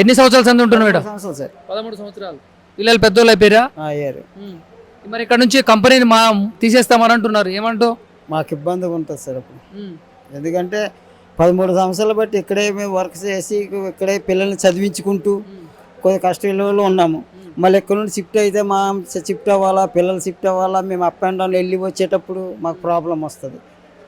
ఎన్ని సంవత్సరాల సంది ఉంటున్నావు ఇక్కడ సంవత్సరాలు సార్. పదమూడు సంవత్సరాలు. పిల్లలు పెద్దోళ్ళు అయిపోయారా? మరి ఇక్కడ నుంచి కంపెనీని మా తీసేస్తామని అంటున్నారు. ఏమంటావు? మాకు ఇబ్బందిగా ఉంటుంది సార్ అప్పుడు. ఎందుకంటే పదమూడు సంవత్సరాలు బట్టి ఇక్కడే మేము వర్క్ చేసి ఇక్కడే పిల్లల్ని చదివించుకుంటూ కొద్ది కష్టంలో ఉన్నాము. మళ్ళీ ఇక్కడ నుండి షిఫ్ట్ అయితే మా షిఫ్ట్ అవ్వాలా పిల్లలు షిఫ్ట్ అవ్వాలా మేము అప్ అండ్ డౌన్ వెళ్ళి వచ్చేటప్పుడు మాకు ప్రాబ్లం వస్తుంది.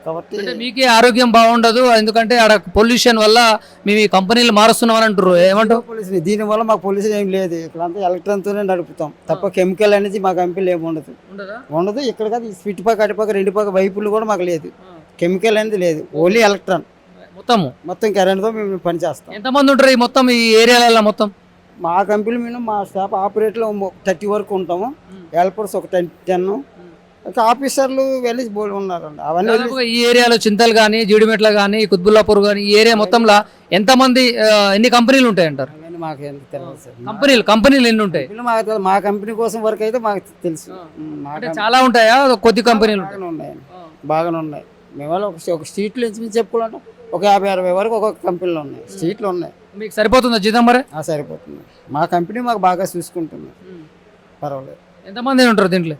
కాబట్టి అంటే మీకే ఆరోగ్యం బాగుండదు ఎందుకంటే ఆడ పొల్యూషన్ వల్ల మేము ఈ కంపెనీలు మారుస్తున్నామని అంటారు ఏమంటావు? పొల్యూషన్ దీనివల్ల మాకు పొల్యూషన్ ఏం లేదు. ఇక్కడంతా ఎలక్ట్రాన్తోనే నడుపుతాం. తప్ప కెమికల్ అనేది మాకు కంపెనీలు ఏమి ఉండదు. ఉండదు? ఇక్కడ కాదు స్విట్ పక్క అటుపక్క రెండు పక్క వైపులు కూడా మాకు లేదు. కెమికల్ అనేది లేదు. Only electron. మొత్తము? మొత్తం కరెంట్తో మేము పని చేస్తాం. ఎంతమంది ఉంటారు ఈ మొత్తం ఈ ఏరియాలలో మొత్తం? మా కంపెనీ మీద మా స్టాఫ్ ఆపరేట్లో థర్టీ వరకు ఉంటాము. హెల్పర్స్ ఒక టెన్ టెన్. ఇంకా ఆఫీసర్లు వెళ్ళి బోర్డు ఉన్నారండి. అవన్నీ దాదాపుగా ఈ ఏరియాలో చింతలు కానీ జీడిమెట్ల కానీ కుత్బుల్లాపూర్ కానీ ఈ ఏరియా మొత్తంలో ఎంతమంది ఆ, ఎన్ని కంపెనీలు ఉంటాయి అంటారు అవన్నీ మాకు ఎందుకు తెలియదు సార్. కంపెనీలు కంపెనీలు ఎన్ని ఉంటాయి? మాకు తెలియదు. మా కంపెనీ కోసం వరకు అయితే మాకు తెలుసు. ఉమ్, మా అంటే కంపెనీ చాలా ఉంటాయా? కొద్ది కంపెనీలు ఉంటాయి. బాగానే ఉన్నాయండి బాగానే ఉన్నాయి. మేము వాళ్ళు ఒక ఒక స్ట్రీట్లో నుంచి చెప్పుకోవాలంటే ఒక యాభై అరవై వరకు ఒక్కొక్క కంపెనీలో ఉన్నాయి. స్ట్రీట్లు ఉన్నాయి. మీకు సరిపోతుందా జీతం మరి? ఆ సరిపోతుంది. మా కంపెనీ మాకు బాగా చూసుకుంటుంది. పర్వాలేదు. ఎంతమంది ఉంటారు దీంట్లో?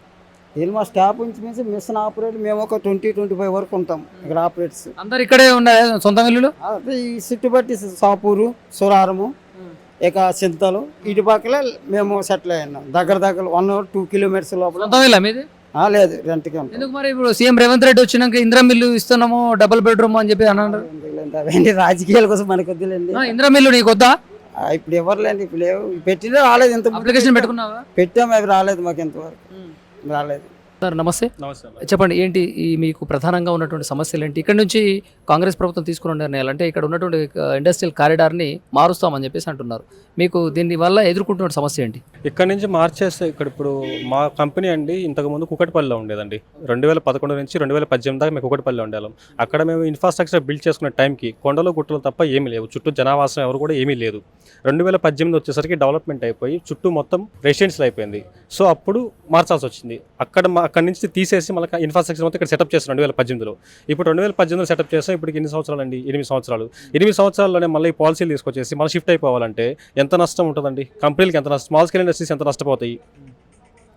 దీని మా స్టాఫ్ నుంచి మించి మిషన్ ఆపరేట్ మేము ఒక ట్వంటీ ట్వంటీ ఫైవ్ వరకు ఉంటాం ఇక్కడ ఆపరేట్స్ అందరు ఇక్కడే ఉన్నాయి సొంత ఇల్లులు? అదే ఈ చుట్టుపట్టి సాపూరు సురారము ఇక చింతలు ఇటు పక్కలే మేము సెటిల్ అయినాం దగ్గర దగ్గర వన్ టూ కిలోమీటర్స్ లోపల. ఇల్లా మీది? లేదు రెంట్కి ఎందుకు మరి ఇప్పుడు సీఎం రేవంత్ రెడ్డి వచ్చినాక ఇందిరా మిల్లు ఇస్తున్నాము డబుల్ బెడ్రూమ్ అని చెప్పి అన్నారు? అవన్నీ రాజకీయాల కోసం మనకు వద్దులేండి. ఇందిరా మిల్లు నీకు వద్దా? ఇప్పుడు ఎవరులేండి ఇప్పుడు లేవు. పెట్టినా రాలేదు ఇంత అప్లికేషన్ పెట్టుకున్నావా? పెట్టాము అవి రాలేదు మాకు ఇంతవరకు. రాలేదు సార్ నమస్తే. చెప్పండి ఏంటి ఈ మీకు ప్రధానంగా ఉన్నటువంటి సమస్యలు ఏంటి? ఇక్కడ నుంచి కాంగ్రెస్ ప్రభుత్వం తీసుకున్న నిర్ణయాలు అంటే ఇక్కడ ఉన్నటువంటి ఇండస్ట్రియల్ కారిడార్ని మారుస్తామని చెప్పేసి అంటున్నారు. మీకు దీని వల్ల ఎదుర్కొంటున్న సమస్య ఏంటి? ఇక్కడ నుంచి మార్చేస్తే ఇక్కడ ఇప్పుడు మా కంపెనీ అండి ఇంతకుముందు కుకట్పల్లిలో ఉండేదండి. రెండు వేల పదకొండు నుంచి రెండు వేల పద్దెనిమిది దాకా మేము కుకట్పల్లిలో ఉండేవాళ్ళం. అక్కడ మేము ఇన్ఫ్రాస్ట్రక్చర్ బిల్డ్ చేసుకునే టైంకి కొండలు గుట్టలు తప్ప ఏమీ లేవు. చుట్టూ జనావాసం ఎవరు కూడా ఏమీ లేదు. రెండు వేల పద్దెనిమిది వచ్చేసరికి డెవలప్మెంట్ అయిపోయి చుట్టూ మొత్తం రెసిడెన్షియల్ అయిపోయింది. సో అప్పుడు మార్చాల్సి వచ్చింది. అక్కడ మా అక్కడ నుంచి తీసేసి మళ్ళీ ఇన్ఫ్రాస్ట్రక్చర్ మొత్తం ఇక్కడ సెటప్ చేస్తాం రెండు వేల పద్దెనిమిదిలో. ఇప్పుడు రెండు వేల పద్దెనిమిదిలో సెటప్ చేస్తాం ఇప్పుడు ఎన్ని సంవత్సరాలు అండి ఎనిమిది సంవత్సరాలు. ఎనిమిది సంవత్సరాల్లోనే మళ్ళీ పాలసీలు తీసుకొచ్చేసి మళ్ళీ షిఫ్ట్ అయిపోవాలంటే ఎంత నష్టం ఉంటుందండి? కంపెనీలకి ఎంత నష్టం? స్మాల్ స్కేల్ ఇండస్ట్రీస్ ఎంత నష్టపోతాయి?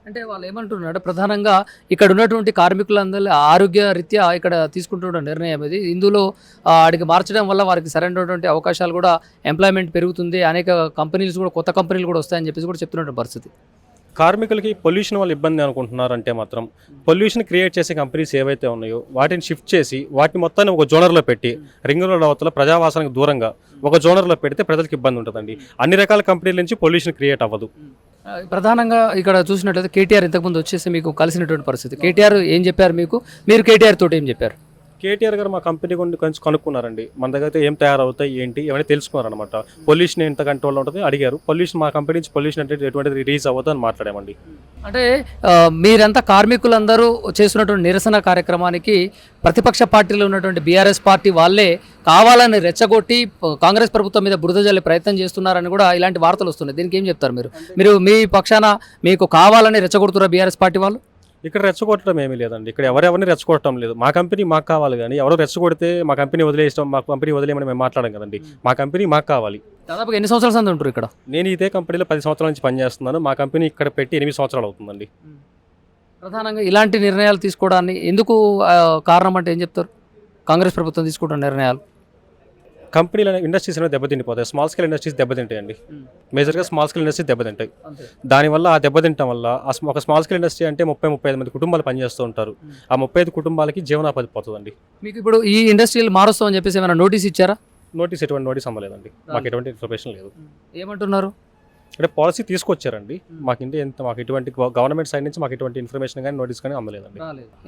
అంటే వాళ్ళు ఏమంటున్నాడు ప్రధానంగా ఇక్కడ ఉన్నటువంటి కార్మికులందరూ ఆరోగ్య రీత్యా ఇక్కడ తీసుకుంటున్న నిర్ణయం ఇది. ఇందులో ఆడికి మార్చడం వల్ల వారికి సరైనటువంటి అవకాశాలు కూడా ఎంప్లాయ్మెంట్ పెరుగుతుంది. అనేక కంపెనీలు కూడా కొత్త కంపెనీలు కూడా వస్తాయని చెప్పేసి కూడా చెప్తున్నటువంటి పరిస్థితి. కార్మికులకి పొల్యూషన్ వల్ల ఇబ్బంది అనుకుంటున్నారంటే మాత్రం పొల్యూషన్ క్రియేట్ చేసే కంపెనీస్ ఏవైతే ఉన్నాయో వాటిని షిఫ్ట్ చేసి వాటిని మొత్తాన్ని ఒక జోనర్లో పెట్టి రింగ్ రోడ్ అవతల ప్రజావాసానికి దూరంగా ఒక జోనర్లో పెడితే ప్రజలకు ఇబ్బంది ఉంటుందండి. అన్ని రకాల కంపెనీల నుంచి పొల్యూషన్ క్రియేట్ అవ్వదు. ప్రధానంగా ఇక్కడ చూసినట్లయితే కేటీఆర్ ఇంతకుముందు వచ్చేసి మీకు కలిసినటువంటి పరిస్థితి. కేటీఆర్ ఏం చెప్పారు మీకు? మీరు కేటీఆర్ తోటి ఏం చెప్పారు? కేటీఆర్ గారు మా కంపెనీ గురించి కొంచెం కనుక్కున్నారండి. మన దగ్గర అయితే ఏం తయారవుతాయి ఏంటి ఇవన్నీ తెలుసుకున్నారనమాట పొల్యూషన్ ఎంత కంట్రోల్ ఉంటుంది అడిగారు. పొల్యూషన్ మా కంపెనీ నుంచి పొల్యూషన్ అంటే ఎటువంటి రిలీజ్ అవ్వదు అని మాట్లాడామండి. అంటే మీరంతా కార్మికులందరూ చేస్తున్నటువంటి నిరసన కార్యక్రమానికి ప్రతిపక్ష పార్టీలో ఉన్నటువంటి బీఆర్ఎస్ పార్టీ వాళ్ళే కావాలని రెచ్చగొట్టి కాంగ్రెస్ ప్రభుత్వం మీద బురద జల్లే ప్రయత్నం చేస్తున్నారని కూడా ఇలాంటి వార్తలు వస్తున్నాయి. దీనికి ఏం చెప్తారు మీరు? మీరు మీ పక్షాన మీకు కావాలని రెచ్చగొడుతున్నారు బీఆర్ఎస్ పార్టీ వాళ్ళు? ఇక్కడ రెచ్చగొట్టడం ఏమీ లేదండి. ఇక్కడ ఎవరెవరిని రెచ్చగొట్టడం లేదు. మా కంపెనీ మాకు కావాలి కానీ ఎవరో రెచ్చగొడితే మా కంపెనీ వదిలేయడం మా కంపెనీ వదిలేయమని మేము మాట్లాడడం కదండి. మా కంపెనీ మాకు కావాలి. దాదాపుగా ఎన్ని సంవత్సరాల సంది ఉంటారు ఇక్కడ? నేను ఇదే కంపెనీలో పది సంవత్సరాల నుంచి పనిచేస్తున్నాను మా కంపెనీ ఇక్కడ పెట్టి ఎనిమిది సంవత్సరాలు అవుతుందండి. ప్రధానంగా ఇలాంటి నిర్ణయాలు తీసుకోవడాన్ని ఎందుకు కారణం అంటే ఏం చెప్తారు? కాంగ్రెస్ ప్రభుత్వం తీసుకుంటున్న నిర్ణయాలు. కంపెనీలు ఇండస్ట్రీస్ అనేవి దెబ్బతిండిపోతాయి. స్మాల్ స్కేల్ ఇండస్ట్రీస్ దెబ్బతింటాయండి. మేజర్గా స్మాల్ స్కేల్ ఇండస్ట్రీస్ దెబ్బతింటాయి. దానివల్ల ఆ దెబ్బతింటం వల్ల ఒక స్మాల్ స్కేల్ ఇండస్ట్రీ అంటే ముప్పై ముప్పై ఐదు మంది కుటుంబాలు పనిచేస్తూ ఉంటారు. ఆ ముప్పై ఐదు కుటుంబాలకి జీవనాపది పోతుందండి. మీకు ఇప్పుడు ఈ ఇండస్ట్రీలు మారుస్తామని చెప్పేసి ఏమైనా నోటీస్ ఇచ్చారా? నోటీస్ ఎటువంటి నోటీస్ అమ్మలేదండి. మాకు ఎటువంటి ఇన్ఫర్మేషన్ లేదు. ఏమంటున్నారు? అంటే పాలసీ తీసుకొచ్చారండి. మాకు ఇంటి ఎంత మాకు ఎటువంటి గవర్నమెంట్ సైడ్ నుంచి మాకు ఎటువంటి ఇన్ఫర్మేషన్ కానీ నోటీస్ కానీ అందలేదండి.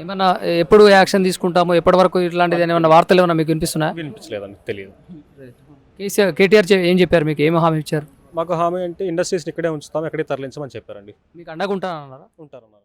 ఏమన్నా ఎప్పుడు యాక్షన్ తీసుకుంటాము? ఎప్పటి వరకు ఇట్లాంటిది ఏమైనా వార్తలు ఏమైనా మీకు వినిపిస్తున్నాయా? వినిపించలేదండి తెలియదు. కేసీఆర్ కేటీఆర్ ఏం చెప్పారు మీకు? ఏమి హామీ ఇచ్చారు? మాకు హామీ అంటే ఇండస్ట్రీస్ని ఇక్కడే ఉంచుతాం ఎక్కడే తరలించమని చెప్పారండి. మీకు అండగా ఉంటానన్నారా? ఉంటారన్నారు